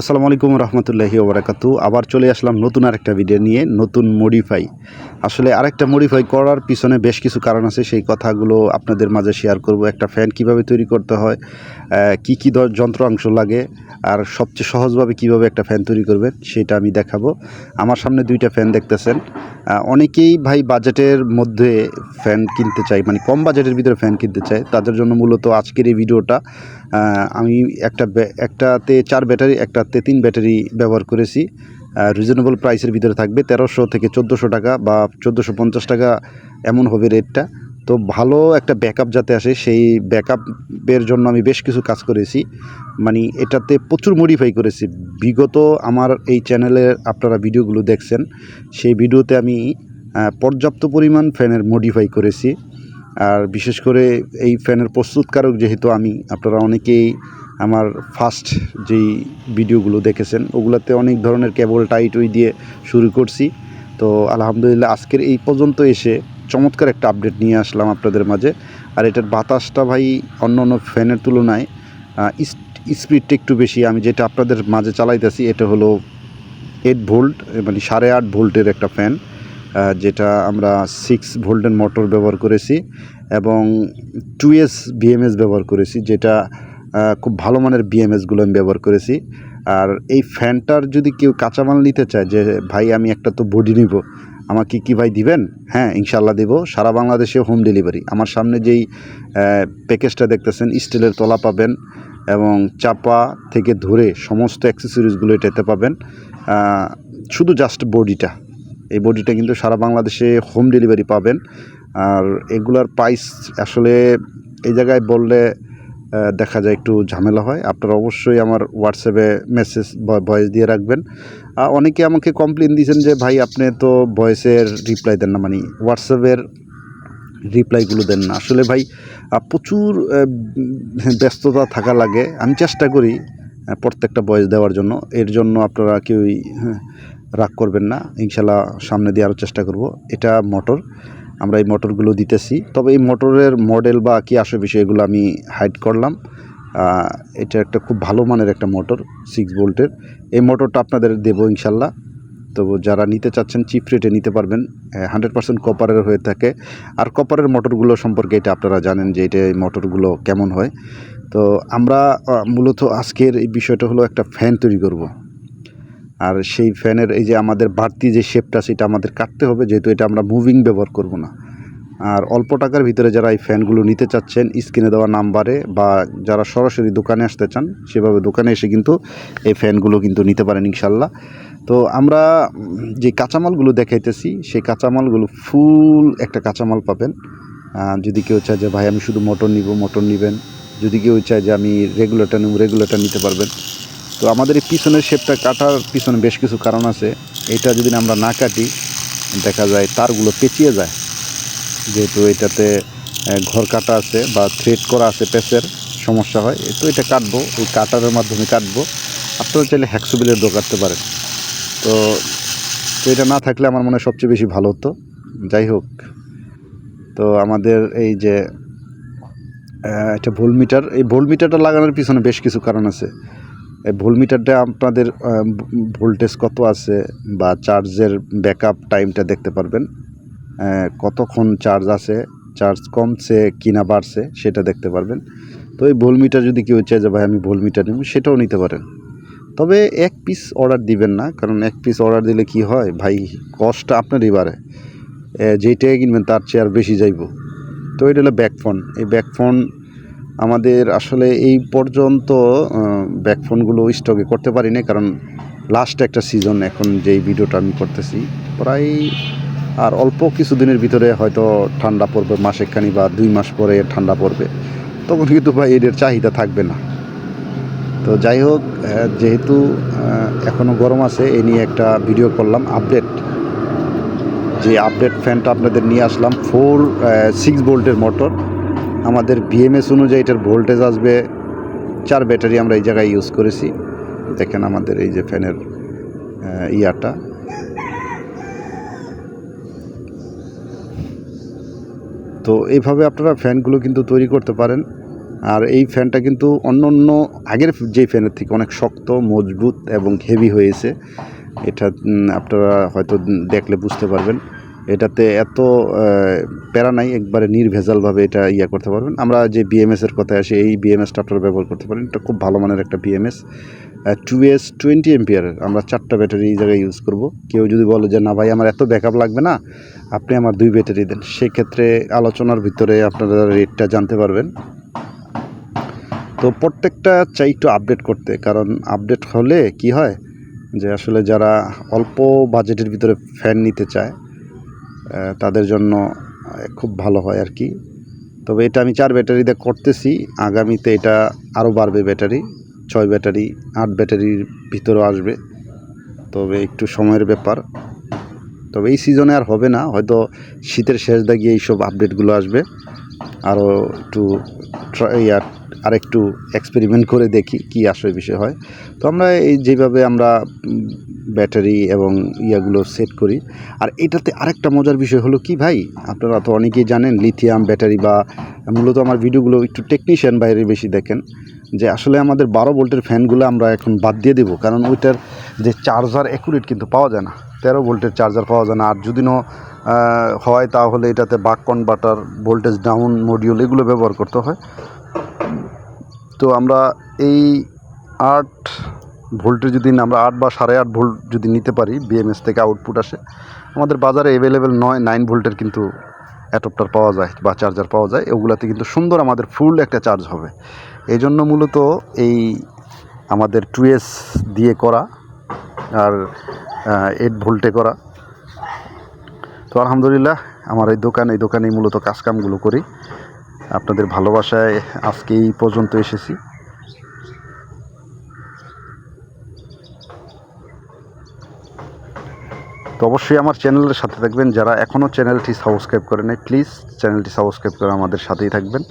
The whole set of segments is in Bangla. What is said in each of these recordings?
আসসালামু আলাইকুম রহমতুল্লাহি ওবরাকাতু। আবার চলে আসলাম নতুন আরেকটা ভিডিও নিয়ে, নতুন মডিফাই আসলে আরেকটা মডিফাই করার পিছনে বেশ কিছু কারণ আছে, সেই কথাগুলো আপনাদের মাঝে শেয়ার করব। একটা ফ্যান কীভাবে তৈরি করতে হয় কি কি যন্ত্রাংশ লাগে, আর সবচেয়ে সহজভাবে কীভাবে একটা ফ্যান তৈরি করবেন, সেটা আমি দেখাবো। আমার সামনে দুইটা ফ্যান দেখতেছেন। অনেকেই ভাই বাজেটের মধ্যে ফ্যান কিনতে চাই মানে কম বাজেটের ভিতরে ফ্যান কিনতে চায়। তাদের জন্য মূলত আজকের এই ভিডিওটা আমি একটা একটাতে চার ব্যাটারি, একটাতে তিন ব্যাটারি ব্যবহার করেছি। রিজনেবল প্রাইসের ভিতরে থাকবে তেরোশো থেকে চোদ্দোশো টাকা বা চোদ্দোশো পঞ্চাশ টাকা এমন হবে রেটটা। তো ভালো একটা ব্যাকআপ যাতে আসে, সেই ব্যাকআপের জন্য আমি বেশ কিছু কাজ করেছি। মানে এটাতে প্রচুর মডিফাই করেছি। বিগত আমার এই চ্যানেলের আপনারা ভিডিওগুলো দেখছেন, সেই ভিডিওতে আমি পর্যাপ্ত পরিমাণ ফ্যানের মডিফাই করেছি। আর বিশেষ করে এই ফ্যানের প্রস্তুতকারক যেহেতু আমি, আপনারা অনেকেই আমার ফার্স্ট যেই ভিডিওগুলো দেখেছেন, ওগুলোতে অনেক ধরনের কেবল টাইট ওই দিয়ে শুরু করছি। তো আলহামদুলিল্লাহ আজকের এই পর্যন্ত এসে চমৎকার একটা আপডেট নিয়ে আসলাম আপনাদের মাঝে। আর এটার বাতাসটা ভাই অন্য অন্য ফ্যানের তুলনায় স্পিডটা একটু বেশি। আমি যেটা আপনাদের মাঝে চালাইতেছি, এটা হলো এইট ভোল্ট মানে সাড়ে আট ভোল্টের একটা ফ্যান যেটা আমরা সিক্স ভোল্টের মোটর ব্যবহার করেছি এবং টু এস বিএমএস ব্যবহার করেছি, যেটা খুব ভালো মানের বিএমএসগুলো আমি ব্যবহার করেছি। আর এই ফ্যানটার যদি কেউ কাঁচামাল নিতে চায় যে, ভাই, আমি একটা তো বডি নিব, আমাকে কি ভাই দিবেন? হ্যাঁ ইনশাল্লাহ দেবো। সারা বাংলাদেশে হোম ডেলিভারি আমার সামনে যেই প্যাকেজটা দেখতেছেন, স্টিলের তলা পাবেন এবং চাপা থেকে ধরে সমস্ত অ্যাক্সেসরিজগুলো এটাতে পাবেন। শুধু জাস্ট বডিটা এই বডিটা কিন্তু সারা বাংলাদেশে হোম ডেলিভারি পাবেন। আর এগুলার প্রাইস আসলে এই জায়গায় বললে দেখা যায় একটু ঝামেলা হয়। আপনারা অবশ্যই আমার হোয়াটসঅ্যাপে মেসেজ ভয়েস দিয়ে রাখবেন। অনেকে আমাকে কমপ্লেন দিয়েছেন যে ভাই আপনি তো ভয়েসের রিপ্লাই দেন না। মানে হোয়াটসঅ্যাপের রিপ্লাইগুলো দেন না। আসলে ভাই প্রচুর ব্যস্ততা থাকা লাগে। আমি চেষ্টা করি প্রত্যেকটা বয়স দেওয়ার জন্য। এর জন্য আপনারা কেউই হ্যাঁ, রাগ করবেন না, ইনশাল্লাহ সামনে দিয়ে আরও চেষ্টা করব। এটা মোটর, আমরা এই মোটরগুলো দিতেছি। তবে এই মোটরের মডেল বা কী আসে বিষয় এগুলো আমি হাইড করলাম। এটা একটা খুব ভালো মানের একটা মোটর সিক্স ভোল্টের এই মোটরটা আপনাদের দেবো ইনশাল্লাহ। তো যারা নিতে চাচ্ছেন চিপ রেটে নিতে পারবেন। হান্ড্রেড পার্সেন্ট কপারের হয়ে থাকে। আর কপারের মোটরগুলো সম্পর্কে এটা আপনারা জানেন যে এটা এই মোটরগুলো কেমন হয়। তো আমরা মূলত আজকের এই বিষয়টা হলো একটা ফ্যান তৈরি করব। আর সেই ফ্যানের এই যে আমাদের বাড়তি যে শেপটা সেটা আমাদের কাটতে হবে, যেহেতু এটা আমরা মুভিং ব্যবহার করব না। আর অল্প টাকার ভিতরে যারা এই ফ্যানগুলো নিতে চাচ্ছেন, স্ক্রিনে দেওয়া নাম্বারে বা যারা সরাসরি দোকানে আসতে চান, সেভাবে দোকানে এসে কিন্তু এই ফ্যানগুলো কিন্তু নিতে পারেন ইনশাল্লাহ। তো আমরা যে কাঁচামালগুলো দেখাইতেছি, সেই কাঁচামালগুলো ফুল একটা কাঁচামাল পাবেন। যদি কেউ চায় যে, ভাই, আমি শুধু মটন নিব মটন নেবেন। যদি কেউ চায় যে, আমি রেগুলেটার নেব রেগুলেটর নিতে পারবেন। তো আমাদের এই পিছনের শেপটা কাটার পিছনে বেশ কিছু কারণ আছে। এটা যদি আমরা না কাটি, দেখা যায় তারগুলো পেঁচিয়ে যায়। যেহেতু এটাতে ঘর কাটা আছে বা থ্রেড করা আছে পেসের সমস্যা হয়। তো এটা কাটবো, এই কাটারের মাধ্যমে কাটবো। আপনারা চাইলে হ্যাক্সোবিলের দো কাটতে পারেন। তো তো এটা না থাকলে আমার মনে হয় সবচেয়ে বেশি ভালো হতো। যাই হোক, তো আমাদের এই যে একটা ভোল মিটার এই ভোল মিটারটা লাগানোর পিছনে বেশ কিছু কারণ আছে। এই ভোল মিটারটা আপনাদের ভোল্টেজ কত আছে বা চার্জের ব্যাকআপ টাইমটা দেখতে পারবেন। কতক্ষণ চার্জ আছে চার্জ কমছে কিনা বাড়ছে সেটা দেখতে পারবেন। তো এই ভোল মিটার যদি কেউ চায় যে ভাই আমি ভোল মিটার নেব সেটাও নিতে পারেন। তবে এক পিস অর্ডার দিবেন না কারণ এক পিস অর্ডার দিলে কি হয় ভাই কস্টটা আপনারই বাড়ে। এ, যেই টাকা কিনবেন তার চেয়ে আর বেশি যাইব। তো এটা হলো ব্যাকফোন এই ব্যাকফোন আমাদের আসলে এই পর্যন্ত ব্যাকফোনগুলো স্টকে করতে পারি না কারণ লাস্ট একটা সিজন এখন যেই ভিডিওটা আমি করতেছি, প্রায় আর অল্প কিছু দিনের ভিতরে হয়তো ঠান্ডা পড়বে, মাসেকখানি বা দুই মাস পরে ঠান্ডা পড়বে। তখন কিন্তু ভাই এদের চাহিদা থাকবে না। তো যাই হোক যেহেতু এখনও গরম আছে এই নিয়ে একটা ভিডিও করলাম আপডেট যে আপডেট ফ্যানটা আপনাদের নিয়ে আসলাম ফোর সিক্স ভোল্টের মোটর আমাদের বিএমএস অনুযায়ী এটার ভোল্টেজ আসবে চার ব্যাটারি আমরা এই জায়গায় ইউজ করেছি। দেখেন আমাদের এই যে ফ্যানের ইয়াটা। তো এইভাবে আপনারা ফ্যানগুলো কিন্তু তৈরি করতে পারেন। আর এই ফ্যানটা কিন্তু অন্য অন্য আগের যে ফ্যানের থেকে অনেক শক্ত, মজবুত এবং হেভি হয়েছে। এটা আপনারা হয়তো দেখলে বুঝতে পারবেন। এটাতে এত প্যারা নাই, একবারে নির্ভেজালভাবে এটা ইয়া করতে পারবেন। আমরা যে বিএমএস এর কথায় আসি, এই বিএমএসটা আপনারা ব্যবহার করতে পারেন। এটা খুব ভালো মানের একটা বিএমএস টু এস টোয়েন্টি এমপিয়ারের আমরা চারটা ব্যাটারি এই জায়গায় ইউজ করব। কেউ যদি বলে যে, না ভাই, আমার এত ব্যাকআপ লাগবে না, আপনি আমার দুই ব্যাটারি দেন। সেক্ষেত্রে আলোচনার ভিতরে আপনারা রেটটা জানতে পারবেন। তো প্রত্যেকটা চাই একটু আপডেট করতে। কারণ আপডেট হলে কি হয়? যে আসলে যারা অল্প বাজেটের ভিতরে ফ্যান নিতে চায় তাদের জন্য খুব ভালো হয় আর কি। তবে এটা আমি চার ব্যাটারি দিয়ে করতেছি। আগামীতে এটা আরও বাড়বে ব্যাটারি, ছয় ব্যাটারি, আট ব্যাটারির ভিতরেও আসবে। তবে একটু সময়ের ব্যাপার। তবে এই সিজনে আর হবে না, হয়তো শীতের শেষ দাগিয়ে এইসব আপডেটগুলো আসবে। আরও একটু ট্রা- ইয়ার আর একটু এক্সপেরিমেন্ট করে দেখি কি আসলে বিষয় হয়। তো আমরা এই যেভাবে আমরা ব্যাটারি এবং ইয়াগুলো সেট করি, আর এটাতে আরেকটা মজার বিষয় হলো কি ভাই? আপনারা তো অনেকেই জানেন লিথিয়াম ব্যাটারি বা মূলত আমার ভিডিওগুলো একটু টেকনিশিয়ান বাইরে বেশি দেখেন, যে আসলে আমাদের বারো ভোল্টের ফ্যানগুলো আমরা এখন বাদ দিয়ে দেবো, কারণ ওইটার যে চার্জার অ্যাকুরেট কিন্তু পাওয়া যায় না। তেরো ভোল্টের চার্জার পাওয়া যায় না, আর যদি না হয় তাহলে এটাতে বাক কনভার্টার ভোল্টেজ ডাউন মডিউল এগুলো ব্যবহার করতে হয়। তো আমরা এই আট ভোল্টে যদি আমরা আট বা সাড়ে আট ভোল্ট যদি নিতে পারি বিএমএস থেকে আউটপুট আসে, আমাদের বাজারে অ্যাভেলেবেল নয় নাইন ভোল্টের কিন্তু অ্যাডপ্টার পাওয়া যায় বা চার্জার পাওয়া যায়। ওগুলাতে কিন্তু সুন্দর আমাদের ফুল একটা চার্জ হবে। এই জন্য মূলত এই আমাদের টু এস দিয়ে করা আর এইট ভোল্টে করা। তো আলহামদুলিল্লাহ, আমার এই দোকান, এই দোকানেই মূলত কাজকামগুলো করি। আপনাদের ভালোবাসায় আজকে এই পর্যন্ত এসেছি। তো অবশ্যই আমার চ্যানেলের সাথে থাকবেন। যারা এখনও চ্যানেলটি সাবস্ক্রাইব করে নাই, প্লিজ চ্যানেলটি সাবস্ক্রাইব করে আমাদের সাথেই থাকবেন।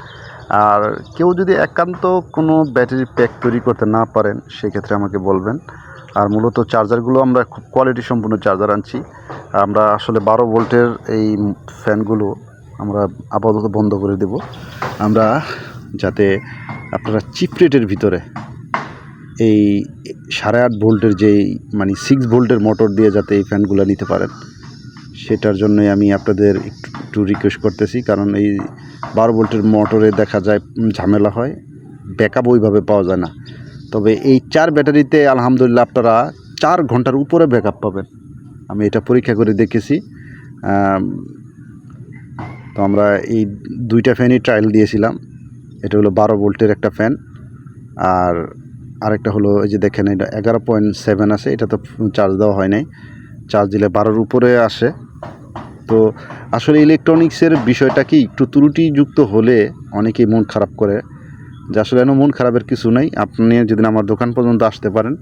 আর কেউ যদি একান্ত কোনো ব্যাটারি প্যাক তৈরি করতে না পারেন, সেক্ষেত্রে আমাকে বলবেন। আর মূলত চার্জারগুলো আমরা খুব কোয়ালিটি সম্পূর্ণ চার্জার আনছি। আমরা আসলে বারো ভোল্টের এই ফ্যানগুলো আমরা আপাতত বন্ধ করে দেব। আমরা যাতে আপনারা চিপ রেটের ভিতরে এই সাড়ে আট ভোল্টের যেই মানে সিক্স ভোল্টের মোটর দিয়ে যাতে এই ফ্যানগুলো নিতে পারেন, সেটার জন্যই আমি আপনাদের একটু রিকোয়েস্ট করতেছি। কারণ এই বারো ভোল্টের মোটরে দেখা যায় ঝামেলা হয় ব্যাকআপ ওইভাবে পাওয়া যায় না। তবে এই চার ব্যাটারিতে আলহামদুলিল্লাহ আপনারা চার ঘণ্টার উপরে ব্যাকআপ পাবেন। আমি এটা পরীক্ষা করে দেখেছি। তো আমরা এই দুইটা ফ্যানই ট্রায়াল দিয়েছিলাম। এটা হলো বারো ভোল্টের একটা ফ্যান আর আরেকটা হলো এই যে দেখেন, এটা এগারো পয়েন্ট সেভেন আছে, এটা তো চার্জ দেওয়া হয় নাই। চার্জ দিলে বারোর উপরে আসে। তো আসলে ইলেকট্রনিক্সের বিষয়টা কি, একটু ত্রুটিযুক্ত হলে অনেকেই মন খারাপ করে। যে আসলে এন মন খারাপের কিছু নাই। আপনি যদি আমার দোকান পর্যন্ত আসতে পারেন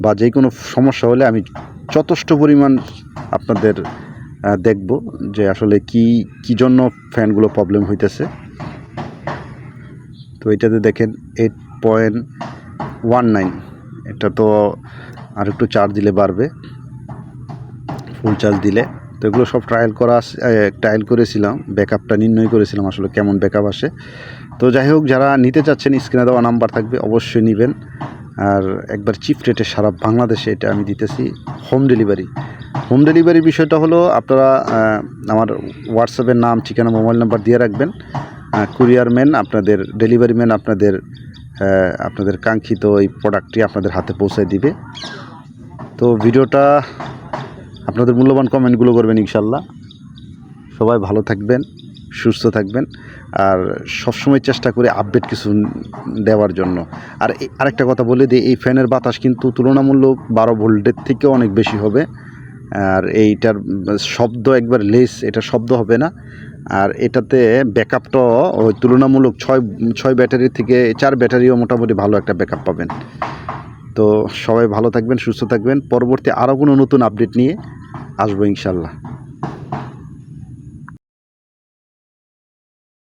বা যে কোনো সমস্যা হলে আমি যথেষ্ট পরিমাণ আপনাদের দেখব যে আসলে কি কি জন্য ফ্যানগুলো প্রবলেম হইতেছে। তো এটাতে দেখেন এইট পয়েন্ট ওয়ান নাইন এটা তো আর একটু চার্জ দিলে বাড়বে। ফুল চার্জ দিলে। তো এগুলো সব ট্রায়াল করা ট্রায়াল করেছিলাম ব্যাকআপটা নির্ণয় করেছিলাম আসলে কেমন ব্যাকআপ আসে। তো যাই হোক, যারা নিতে চাচ্ছেন স্ক্রিনে দেওয়া নাম্বার থাকবে, অবশ্যই নেবেন। আর একবার চিপ রেটে সারা বাংলাদেশে এটা আমি দিতেছি হোম ডেলিভারি হোম ডেলিভারির বিষয়টা হলো আপনারা আমার হোয়াটসঅ্যাপের নাম, ঠিকানা, মোবাইল নাম্বার দিয়ে রাখবেন। কুরিয়ার ম্যান আপনাদের, ডেলিভারি ম্যান আপনাদের আপনাদের কাঙ্ক্ষিত এই প্রোডাক্টটি আপনাদের হাতে পৌঁছে দিবে। তো ভিডিওটা আপনাদের মূল্যবান কমেন্টগুলো করবেন ইনশাল্লাহ। সবাই ভালো থাকবেন, সুস্থ থাকবেন, আর সবসময় চেষ্টা করে আপডেট কিছু দেওয়ার জন্য। আর আরেকটা কথা বলে দিই, এই ফ্যানের বাতাস কিন্তু তুলনামূলক বারো ভোল্টের থেকে অনেক বেশি হবে। আর এইটার শব্দ একবার লেস, এটা শব্দ হবে না। আর এটাতে ব্যাকআপটা ওই তুলনামূলক ছয় ছয় ব্যাটারি থেকে চার ব্যাটারিও মোটামুটি ভালো একটা ব্যাকআপ পাবেন। তো সবাই ভালো থাকবেন, সুস্থ থাকবেন। পরবর্তী আরও কোনো নতুন আপডেট নিয়ে আসব ইনশাল্লাহ।